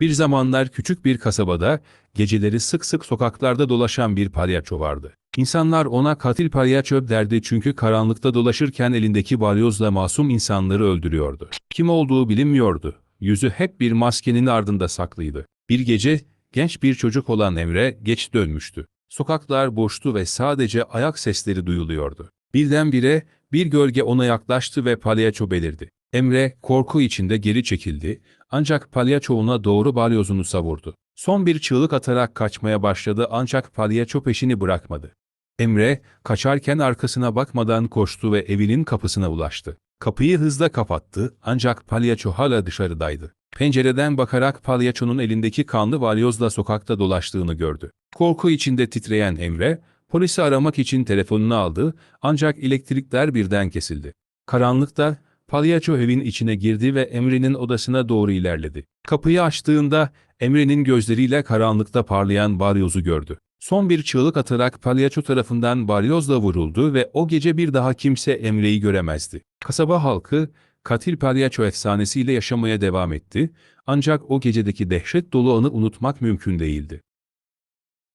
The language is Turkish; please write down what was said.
Bir zamanlar küçük bir kasabada geceleri sık sık sokaklarda dolaşan bir palyaço vardı. İnsanlar ona katil palyaço derdi çünkü karanlıkta dolaşırken elindeki balyozla masum insanları öldürüyordu. Kim olduğu bilinmiyordu. Yüzü hep bir maskenin ardında saklıydı. Bir gece genç bir çocuk olan Emre geç dönmüştü. Sokaklar boştu ve sadece ayak sesleri duyuluyordu. Birdenbire bir gölge ona yaklaştı ve palyaço belirdi. Emre korku içinde geri çekildi ancak palyaço ona doğru balyozunu savurdu. Son bir çığlık atarak kaçmaya başladı ancak palyaço peşini bırakmadı. Emre kaçarken arkasına bakmadan koştu ve evinin kapısına ulaştı. Kapıyı hızla kapattı ancak palyaço hala dışarıdaydı. Pencereden bakarak palyaçonun elindeki kanlı balyozla sokakta dolaştığını gördü. Korku içinde titreyen Emre, polisi aramak için telefonunu aldı ancak elektrikler birden kesildi. Karanlıkta palyaço evin içine girdi ve Emre'nin odasına doğru ilerledi. Kapıyı açtığında Emre'nin gözleriyle karanlıkta parlayan balyozu gördü. Son bir çığlık atarak palyaço tarafından balyozla vuruldu ve o gece bir daha kimse Emre'yi göremezdi. Kasaba halkı katil palyaço efsanesiyle yaşamaya devam etti ancak o gecedeki dehşet dolu anı unutmak mümkün değildi.